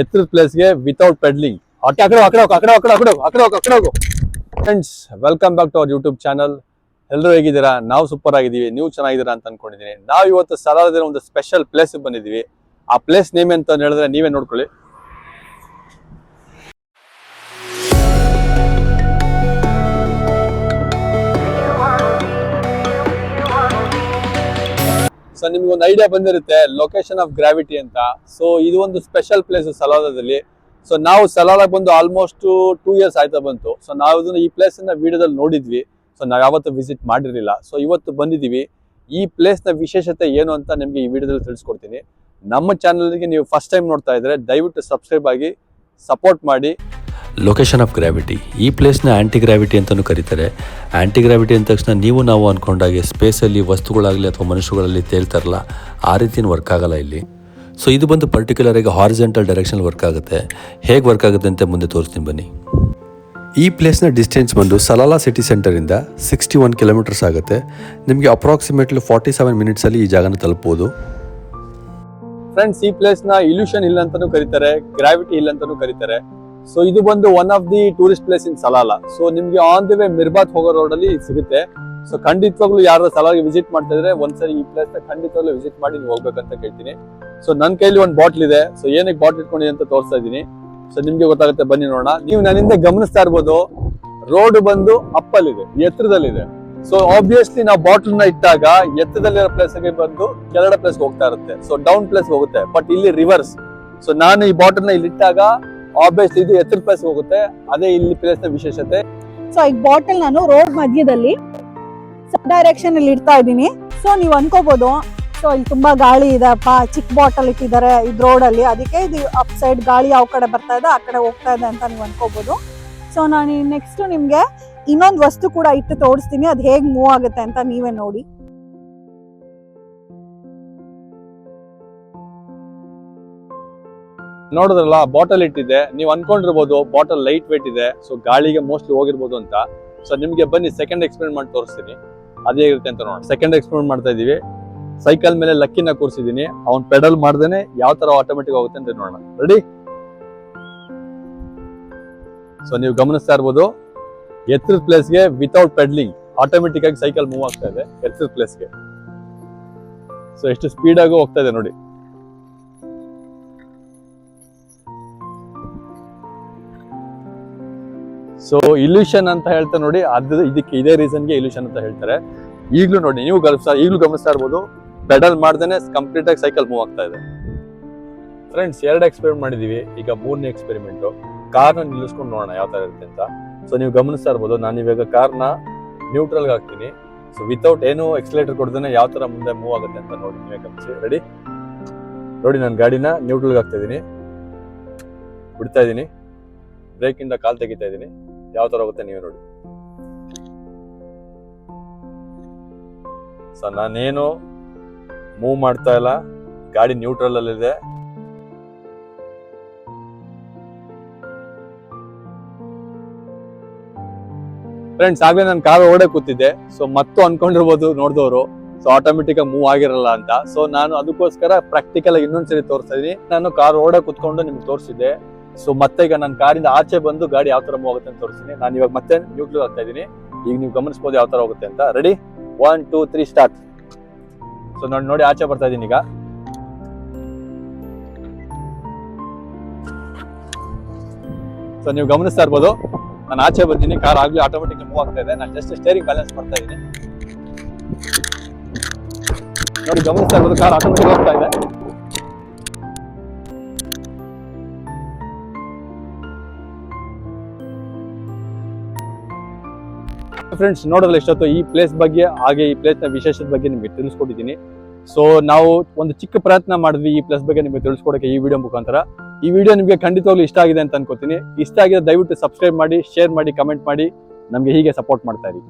ಎತ್ತರದ ಪ್ಲೇಸ್ಗೆ without pedalling ಅಟ್ಟೆ ಅಕಡೆ ಅಕಡೆ ಹೋಗು, ಹೋಗು friends welcome back to our YouTube channel ಎಲ್ಲರೂ ಹೇಗಿದ್ದೀರಾ? ನಾವು ಸೂಪರ್ ಆಗಿದ್ದೀವಿ ನೀವು ಚೆನ್ನಾಗಿದ್ದೀರಾ ಅಂತ ಅನ್ಕೊಂಡಿದ್ದೀನಿ. ನಾವು ಇವತ್ತು ಸಲಾರದಿನ ಒಂದು ಸ್ಪೆಷಲ್ ಪ್ಲೇಸ್ ಬಂದಿದ್ದೀವಿ. ಆ ಪ್ಲೇಸ್ ನೇಮ್ ಅಂತ ಹೇಳಿದ್ರೆ ನೀವೇ ನೋಡ್ಕೊಳ್ಳಿ. ನಿಮ್ಗೆ ಒಂದು ಐಡಿಯಾ ಬಂದಿರುತ್ತೆ ಲೊಕೇಶನ್ ಆಫ್ ಗ್ರಾವಿಟಿ ಅಂತ. ಸೊ ಇದು ಒಂದು ಸ್ಪೆಷಲ್ ಪ್ಲೇಸ್ ಸಲಾಲದಲ್ಲಿ ಸೊ ನಾವು ಸಲಾಲ ಬಂದು ಆಲ್ಮೋಸ್ಟ್ ಟೂ ಇಯರ್ಸ್ ಆಯ್ತಾ ಬಂತು. ಸೊ ನಾವು ಇದನ್ನ ಈ ಪ್ಲೇಸ್ನ ವಿಡಿಯೋದಲ್ಲಿ ನೋಡಿದ್ವಿ. ಸೊ ನಾವು ಯಾವತ್ತೂ ವಿಸಿಟ್ ಮಾಡಿರಲಿಲ್ಲ. ಸೊ ಇವತ್ತು ಬಂದಿದ್ದೀವಿ ಈ ಪ್ಲೇಸ್ನ ವಿಶೇಷತೆ ಏನು ಅಂತ ನಿಮಗೆ ಈ ವಿಡಿಯೋದಲ್ಲಿ ತಿಳಿಸ್ಕೊಡ್ತೀನಿ. ನಮ್ಮ ಚಾನಲ್ಗೆ ನೀವು ಫಸ್ಟ್ ಟೈಮ್ ನೋಡ್ತಾ ಇದ್ರೆ ದಯವಿಟ್ಟು ಸಬ್ಸ್ಕ್ರೈಬ್ ಆಗಿ ಸಪೋರ್ಟ್ ಮಾಡಿ. ಲೊಕೇಶನ್ ಆಫ್ ಗ್ರಾವಿಟಿ ಈ ಪ್ಲೇಸ್ನ ಆ್ಯಂಟಿ ಗ್ರಾವಿಟಿ ಅಂತಲೂ ಕರೀತಾರೆ. ಆ್ಯಂಟಿ ಗ್ರಾವಿಟಿ ಅಂದ ತಕ್ಷಣ ನೀವು ನಾವು ಅಂದ್ಕೊಂಡಾಗೆ ಸ್ಪೇಸಲ್ಲಿ ವಸ್ತುಗಳಾಗಲಿ ಅಥವಾ ಮನುಷ್ಯಗಳಲ್ಲಿ ತೇಲ್ತಾರಲ್ಲ ಆ ರೀತಿ ವರ್ಕ್ ಆಗಲ್ಲ ಇಲ್ಲಿ. ಸೊ ಇದು ಬಂದು ಪರ್ಟಿಕ್ಯುಲರ್ ಆಗಿ ಹಾರಿಜೆಂಟಲ್ ಡೈರೆಕ್ಷನ್ ವರ್ಕ್ ಆಗುತ್ತೆ. ಹೇಗೆ ವರ್ಕ್ ಆಗುತ್ತೆ ಅಂತ ಮುಂದೆ ತೋರಿಸ್ತೀನಿ ಬನ್ನಿ. ಈ ಪ್ಲೇಸ್ನ ಡಿಸ್ಟೆನ್ಸ್ ಬಂದು ಸಲಾಲಾ ಸಿಟಿ ಸೆಂಟರಿಂದ ಸಿಕ್ಸ್ಟಿ ಒನ್ ಕಿಲೋಮೀಟರ್ಸ್ ಆಗುತ್ತೆ. ನಿಮಗೆ ಅಪ್ರಾಕ್ಸಿಮೇಟ್ಲಿ ಫಾರ್ಟಿ ಸೆವೆನ್ ಮಿನಿಟ್ಸಲ್ಲಿ ಈ ಜಾಗನ ತಲುಪಬಹುದು ಫ್ರೆಂಡ್ಸ್ ಈ ಪ್ಲೇಸ್ನ ಇಲ್ಯೂಷನ್ ಇಲ್ಲ ಅಂತಲೂ ಕರೀತಾರೆ ಗ್ರಾವಿಟಿ ಇಲ್ಲ ಅಂತಲೂ ಕರೀತಾರೆ. ಸೊ ಇದು ಬಂದು one of the tourist place in Salalah so ನಿಮ್ಗೆ ಆನ್ ದಿ ವೇ ಮಿರ್ಬಾತ್ ಹೋಗೋ ರೋಡ್ ಅಲ್ಲಿ ಸಿಗುತ್ತೆ. ಸೊ ಖಂಡಿತವಾಗ್ಲೂ ಯಾರು ಸಲಾಗೆ ವಿಸಿಟ್ ಮಾಡ್ತಾ ಇದ್ರೆ ಒಂದ್ಸರಿ ಈ ಪ್ಲೇಸ್ನ ಖಂಡಿತವಾಗ್ಲೂ ವಿಸಿಟ್ ಮಾಡಿ ನೀವು ಹೋಗ್ಬೇಕಂತ ಕೇಳ್ತೀನಿ. ಸೊ ನನ್ನ ಕೈಲಿ ಒಂದು ಬಾಟ್ಲ್ ಇದೆ. ಸೊ ಏನಕ್ಕೆ ಬಾಟ್ಲ್ ಇಟ್ಕೊಂಡಿದೆ ಅಂತ ತೋರಿಸ್ತಾ ಇದ್ದೀನಿ. ಸೊ ನಿಮ್ಗೆ ಗೊತ್ತಾಗುತ್ತೆ, ಬನ್ನಿ ನೋಡೋಣ. ನೀವು ನನ್ನಿಂದ ಗಮನಿಸ್ತಾ ಇರ್ಬೋದು ರೋಡ್ ಬಂದು ಅಪ್ಪಲ್ಲಿದೆ, ಎತ್ತರದಲ್ಲಿದೆ. ಸೊ ಆಬ್ವಿಯಸ್ಲಿ ನಾವು ಬಾಟ್ಲ್ನ ಇಟ್ಟಾಗ ಎತ್ತರದಲ್ಲಿರೋ ಪ್ಲೇಸ್ಗೆ ಬಂದು ಕೆಳಗಡೆ ಪ್ಲೇಸ್ಗೆ ಹೋಗ್ತಾ ಇರುತ್ತೆ. ಸೊ ಡೌನ್ ಪ್ಲೇಸ್ ಹೋಗುತ್ತೆ ಬಟ್ ಇಲ್ಲಿ ರಿವರ್ಸ್ ಸೊ ನಾನು ಈ ಬಾಟಲ್ನ ಇಲ್ಲಿ ಇಟ್ಟಾಗ ಆಬ್ವಿಯಸ್ಲಿ ಇದು ಎತ್ತರ ಪ್ಲೇಸ್ ಹೋಗುತ್ತೆ. ಅದೇ ಇಲ್ಲಿ ಪ್ಲೇಸ್ನ ವಿಶೇಷತೆ. ಸೊ ಈ ಬಾಟಲ್ ನಾನು ರೋಡ್ ಮಧ್ಯದಲ್ಲಿ ಡೈರೆಕ್ಷನ್ ಅಲ್ಲಿ ಇಡ್ತಾ ಇದ್ದೀನಿ. ಸೊ ನೀವು ಅನ್ಕೋಬಹುದು ಸೊ ಇಲ್ಲಿ ತುಂಬಾ ಗಾಳಿ ಇದೆ, ಅಪ್ಪ, ಚಿಕ್ಕ ಬಾಟಲ್ ಇಟ್ಟಿದ್ದಾರೆ ಇದ್ ರೋಡ್ ಅಲ್ಲಿ. ಅದಕ್ಕೆ ಇದು ಅಪ್ ಸೈಡ್ ಗಾಳಿ ಯಾವ ಕಡೆ ಬರ್ತಾ ಇದೆ, ಆ ಕಡೆ ಹೋಗ್ತಾ ಇದೆ ಅಂತ ನೀವು ಅನ್ಕೋಬಹುದು ಸೊ ನಾನು ನೆಕ್ಸ್ಟ್ ನಿಮ್ಗೆ ಇನ್ನೊಂದು ವಸ್ತು ಕೂಡ ಇಟ್ಟು ತೋರಿಸ್ತೀನಿ. ಅದು ಹೇಗೆ ಮೂವ್ ಆಗುತ್ತೆ ಅಂತ ನೀವೇ ನೋಡಿ. ನೋಡಿದ್ರಲ್ಲ ಬಾಟಲ್ ಇಟ್ಟಿದೆ ನೀವು ಅನ್ಕೊಂಡಿರ್ಬೋದು ಬಾಟಲ್ ಲೈಟ್ ವೇಟ್ ಇದೆ. ಸೊ ಗಾಳಿಗೆ ಮೋಸ್ಟ್ಲಿ ಹೋಗಿರ್ಬೋದು ಅಂತ. ಸೊ ನಿಮಗೆ ಬನ್ನಿ ಸೆಕೆಂಡ್ ಎಕ್ಸ್ಪೆರಿಮೆಂಟ್ ಮಾಡಿ ತೋರಿಸ್ತೀನಿ. ಅದೇ ಇರುತ್ತೆ ಅಂತ ನೋಡೋಣ. ಸೆಕೆಂಡ್ ಎಕ್ಸ್ಪೆರಿಮೆಂಟ್ ಮಾಡ್ತಾ ಇದೀವಿ ಸೈಕಲ್ ಮೇಲೆ ಲಕ್ಕಿನ ಕೂರಿಸಿದೀನಿ ಅವ್ನು ಪೆಡಲ್ ಮಾಡ್ದೇನೆ, ಯಾವ ತರ ಆಟೋಮೆಟಿಕ್ ಆಗುತ್ತೆ ಅಂತ ನೋಡೋಣ. ರೆಡಿ ಸೊ ನೀವು ಗಮನಿಸ್ತಾ ಇರ್ಬೋದು, ಎತ್ತರದ ಪ್ಲೇಸ್ಗೆ ವಿತೌಟ್ ಪೆಡ್ಲಿಂಗ್ ಆಟೋಮೆಟಿಕ್ ಆಗಿ ಸೈಕಲ್ ಮೂವ್ ಆಗ್ತಾ ಇದೆ, ಎತ್ತರದ ಪ್ಲೇಸ್ಗೆ ಸೊ ಎಷ್ಟು ಸ್ಪೀಡ್ ಆಗಿ ಹೋಗ್ತಾ ಇದೆ ನೋಡಿ. ಸೊ ಇಲ್ಯೂಷನ್ ಅಂತ ಹೇಳ್ತಾರೆ ನೋಡಿ, ಅದು ಇದಕ್ಕೆ ಇದೇ ರೀಸನ್ಗೆ ಇಲ್ಯೂಷನ್ ಅಂತ ಹೇಳ್ತಾರೆ. ಈಗಲೂ ನೋಡಿ, ನೀವು ಗಮನಿಸ್ತಾ, ಈಗಲೂ ಗಮನಿಸ್ತಾ ಇರ್ಬೋದು ಪೆಡಲ್ ಮಾಡ್ದೇನೆ ಕಂಪ್ಲೀಟ್ ಆಗಿ ಸೈಕಲ್ ಮೂವ್ ಆಗ್ತಾ ಇದೆ. ಫ್ರೆಂಡ್ಸ್ ಎರಡು ಎಕ್ಸ್ಪೆರಿಮೆಂಟ್ ಮಾಡಿದೀವಿ. ಈಗ ಮೂರನೇ ಎಕ್ಸ್ಪೆರಿಮೆಂಟ್ ಕಾರ್ನ ನಿಲ್ಲಿಸ್ಕೊಂಡು ನೋಡೋಣ, ಯಾವ ತರ ಇರುತ್ತೆ ಅಂತ. ಸೊ ನೀವು ಗಮನಿಸ್ತಾ ಇರ್ಬೋದು, ನಾನು ಇವಾಗ ಕಾರ್ನ ನ್ಯೂಟ್ರಲ್ಗೆ ಹಾಕ್ತೀನಿ. ಸೊ ವಿತೌಟ್ ಏನು ಎಕ್ಸಲೇಟರ್ ಕೊಡ್ದೇನೆ ಯಾವ ತರ ಮುಂದೆ ಮೂವ್ ಆಗುತ್ತೆ ಅಂತ ನೋಡಿ, ನೀವೇ ಗಮನಿಸಿ. ರೆಡಿ ನೋಡಿ, ನಾನು ಗಾಡಿನ ನ್ಯೂಟ್ರಲ್ಗೆ ಹಾಕ್ತಾ ಇದ್ದೀನಿ. ಬಿಡ್ತಾ ಇದ್ದೀನಿ. ಬ್ರೇಕ್ ಇಂದ ಕಾಲ್ ತೆಗಿತಾ ಇದೀನಿ ಯಾವ ಥರ ಹೋಗುತ್ತೆ ನೀವು ನೋಡಿ. ಸೊ ನಾನೇನು ಮೂವ್ ಮಾಡ್ತಾ ಇಲ್ಲ. ಗಾಡಿ ನ್ಯೂಟ್ರಲ್ ಅಲ್ಲಿದೆ ಫ್ರೆಂಡ್ಸ್ ಆಗ್ಲೇ ನಾನು ಕಾರ್ ಓಡೇ ಕೂತಿದ್ದೆ. ಸೊ ಮತ್ತು ಅನ್ಕೊಂಡಿರ್ಬೋದು ನೋಡಿದವರು. ಸೊ ಆಟೋಮೆಟಿಕ್ ಆಗಿ ಮೂವ್ ಆಗಿರಲ್ಲ ಅಂತ. ಸೊ ನಾನು ಅದಕ್ಕೋಸ್ಕರ ಪ್ರಾಕ್ಟಿಕಲ್ ಆಗಿ ಇನ್ನೊಂದ್ಸರಿ ತೋರಿಸ್ತಾ ಇದೀನಿ. ನಾನು ಕಾರ್ ಓಡೇ ಕುತ್ಕೊಂಡು ನಿಮ್ಗೆ ತೋರಿಸಿದ್ದೆ. ಸೊ ಮತ್ತೆ ಈಗ ನನ್ನ ಕಾರಿಂದ ಆಚೆ ಬಂದು ಗಾಡಿ ಯಾವ ತರ ಮೂವ್ ಆಗುತ್ತೆ ಅಂತ ತೋರಿಸ್ತೀನಿ. ನಾನು ಇವಾಗ ಮತ್ತೆ ನ್ಯೂಟ್ರಲ್ ಆಗ್ತಾ ಇದೀನಿ ಈಗ ನೀವು ಗಮನಿಸಬಹುದು ಯಾವ ತರ ಹೋಗುತ್ತೆ ಅಂತ. Ready one two three start so ನೋಡಿ ನೋಡಿ ಆಚೆ ಬರ್ತಾ ಇದ್ದೀನಿ ಈಗ. ಸೊ ನೀವು ಗಮನಿಸ್ತಾ ಇರ್ಬೋದು. ನಾನು ಆಚೆ ಬರ್ತೀನಿ. ಕಾರ್ ಆಗ್ಲಿ ಆಟೋಮೆಟಿಕ್ ಮೂವ್ ಆಗ್ತಾ ಇದೆ. ನಾನು ಜಸ್ಟ್ ಸ್ಟೇರಿಂಗ್ ಬ್ಯಾಲೆನ್ಸ್ ಮಾಡ್ತಾ ಇದ್ದೀನಿ. ನೋಡಿ ಗಮನಿಸ್ತಾ ಇರ್ಬೋದು ಕಾರ್ ಆಟೋಮೆಟಿಕ್ ಹೋಗ್ತಾ ಇದೆ. ಫ್ರೆಂಡ್ಸ್ ನೋಡೋದಲ್ಲ ಎಷ್ಟೊತ್ತು ಈ ಪ್ಲೇಸ್ ಬಗ್ಗೆ, ಹಾಗೆ ಈ ಪ್ಲೇಸ್ನ ವಿಶೇಷದ ಬಗ್ಗೆ ನಿಮಗೆ ತಿಳಿಸ್ಕೊಟ್ಟಿದ್ದೀನಿ. ಸೊ ನಾವು ಒಂದು ಚಿಕ್ಕ ಪ್ರಯತ್ನ ಮಾಡಿದ್ವಿ ಈ ಪ್ಲೇಸ್ ಬಗ್ಗೆ ನಿಮಗೆ ತಿಳಿಸ್ಕೊಡೋಕೆ ಈ ವಿಡಿಯೋ ಮುಖಾಂತರ. ಈ ವಿಡಿಯೋ ನಿಮಗೆ ಖಂಡಿತವಾಗ್ಲೂ ಇಷ್ಟ ಆಗಿದೆ ಅಂತ ಅನ್ಕೋತೀನಿ. ಇಷ್ಟ ಆಗಿದೆ ದಯವಿಟ್ಟು ಸಬ್ಸ್ಕ್ರೈಬ್ ಮಾಡಿ ಶೇರ್ ಮಾಡಿ ಕಮೆಂಟ್ ಮಾಡಿ. ನಮಗೆ ಹೀಗೆ ಸಪೋರ್ಟ್ ಮಾಡ್ತಾ ಇರಿ.